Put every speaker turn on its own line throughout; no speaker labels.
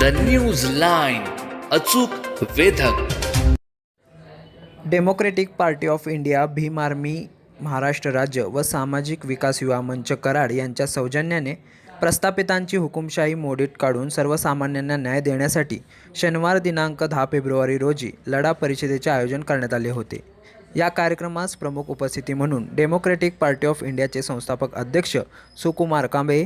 The news line अचूक वेधक.
Democratic party of India Bhim army Maharashtra राज्य व सामाजिक विकास युवा मंच कराड यांच्या सौजन्याने प्रस्थापितांची हुकुमशाही मोडीत काढून सर्वसामान्यांना न्याय देण्यासाठी शनिवार दिनांक दहा फेब्रुवारी रोजी लढा परिषदेचे आयोजन करण्यात आले होते. या कार्यक्रमास प्रमुख उपस्थिती म्हणून डेमोक्रेटिक पार्टी ऑफ इंडियाचे संस्थापक अध्यक्ष सुकुमार कांबळे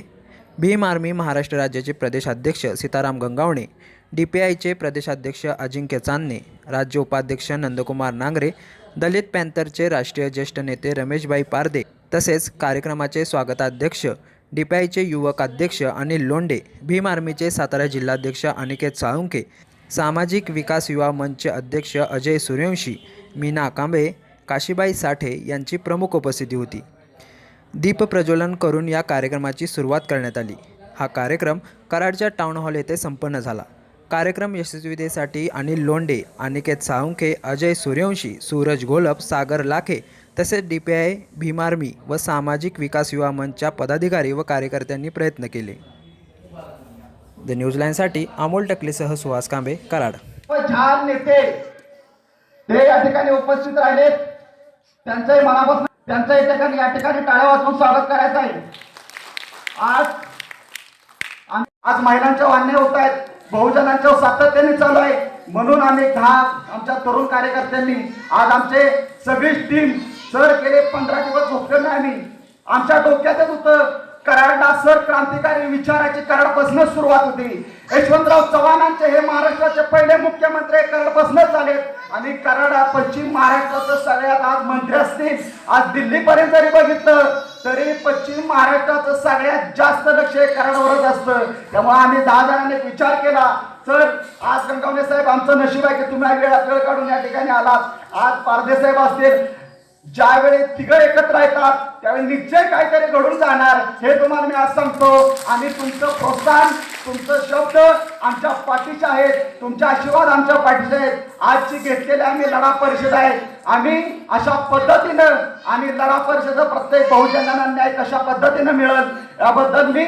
भीम आर्मी महाराष्ट्र राज्याचे प्रदेशाध्यक्ष सीताराम गंगावणे डी पी आयचे प्रदेशाध्यक्ष अजिंक्य चांदणे राज्य उपाध्यक्ष नंदकुमार नांगरे दलित पॅन्थरचे राष्ट्रीय ज्येष्ठ नेते रमेशभाई पारदे तसेच कार्यक्रमाचे स्वागताध्यक्ष डी पी आयचे युवक अध्यक्ष अनिल लोंडे भीम आर्मीचे सातारा जिल्हाध्यक्ष अनिकेत साळुंके सामाजिक विकास युवा मंचचे अध्यक्ष अजय सूर्यवंशी मीना कांबळे काशीबाई साठे यांची प्रमुख उपस्थिती होती. दीप प्रज्वलन करून या कार्यक्रमाची सुरुवात करण्यात आली. हा कार्यक्रम कराडच्या टाउन हॉल येथे संपन्न झाला. कार्यक्रम यशस्वीतेसाठी अनिल लोंडे अनिकेत साळुंखे अजय सूर्यवंशी सूरज घोलप सागर लाखे तसेच डी पी आय भीमार्मी व सामाजिक विकास युवा मंचच्या पदाधिकारी व कार्यकर्त्यांनी प्रयत्न केले. द न्यूजलाईनसाठी अमोल टकलेसह सुहास कांबे कराड.
नेते ते या ठिकाणी उपस्थित राहिलेत. त्यांचंही मनापासून त्यांचं या ठिकाणी या ठिकाणी टाळ्या वाजवून स्वागत करायचं आहे? आज आज महिलांच्या वान्य होत आहेत. बहुजनांच्या सातत्याने चालू आहे. म्हणून आम्ही दहा आमच्या तरुण कार्यकर्त्यांनी आज आमचे सगळी टीम सर गेले पंधरा दिवस झोपले नाही आम्ही. आमच्या डोक्यातच होतं कराडला सर क्रांतिकारी विचाराची कराडपासूनच सुरुवात होती. यशवंतराव चव्हाणांचे हे महाराष्ट्राचे पहिले मुख्यमंत्री कराडपासूनच झालेत. आणि कराड हा पश्चिम महाराष्ट्राचं आज दिल्लीपर्यंत जरी बघितलं तरी पश्चिम महाराष्ट्राचं सगळ्यात जास्त लक्ष कराडवरच असतं. त्यामुळे आम्ही दहा जणांनी विचार केला सर आज गंगावणे साहेब आमचं नशीब आहे की तुम्ही आज वेळात वेळ काढून या ठिकाणी आलात? आज पारदे साहेब असतील. ज्यावेळी तिघं एकत्र येतात त्यावेळी निश्चय काहीतरी घडून जाणार. हे तुम्हाला मी आज सांगतो. आणि तुमचं प्रोत्साहन तुमचं शब्द आमच्या पाठीचे आहेत तुमचे आशीर्वाद आमच्या पाठीचे आहेत. आजची घेतलेली आम्ही लढा परिषद आहे. आम्ही अशा पद्धतीनं आणि लढा परिषद प्रत्येक बहुजनांना न्याय कशा पद्धतीनं मिळेल याबद्दल मी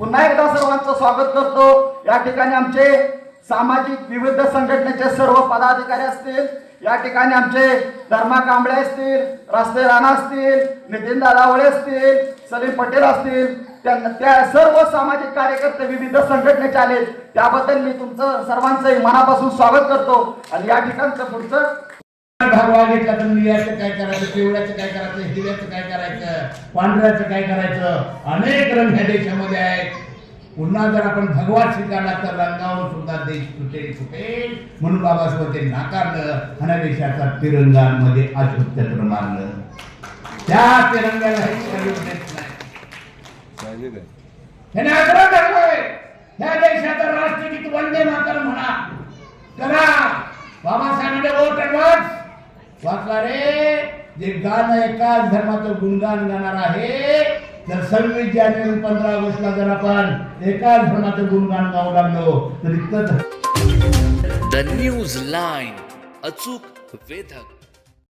पुन्हा एकदा सर्वांचं स्वागत करतो. या ठिकाणी आमचे सामाजिक विविध संघटनेचे सर्व पदाधिकारी असतील या ठिकाणी आमचे धर्मा कांबळे असतील रास्ते राणा असतील नितीन दादावळे असतील सलीम पटेल असतील त्यांना त्या सर्व सामाजिक कार्यकर्ते विविध संघटनेचे आले त्याबद्दल मी तुमचं सर्वांचंही मनापासून स्वागत करतो. आणि या ठिकाणचं पुढचं
भागवा घेतला तर निळ्याचं काय करायचं? पिवळ्याचं काय करायचं? हिरव्याचं काय करायचं? पांढऱ्याचं काय करायचं? अनेक रंग ह्या देशामध्ये आहेत. पुन्हा जर आपण भगवा स्वीकारला तर रंगावर सुद्धा देश तुटेल फुटेल. म्हणून बाबासाहेब ते नाकारलं आणि देशाचा तिरंगांमध्ये अशुद्धत्र मारलं त्या तिरंगाला देत नाही त्याने आग्रह धरलाय ह्या देशाचं राष्ट्रगीत वंदे मातर म्हणा. करा. बाबासाहेबांनी वोट ऍडव्हान्स वाचला रे. जे गाणं एकाच धर्माचं गुणगान गाणार आहे तर सव्वीस जानेवारी पंधरा ऑगस्टला जर आपण एकाच धर्माचं गुणगान गाऊ लागलो तर इतकं
द न्यूज लाईन अचूक वेधक.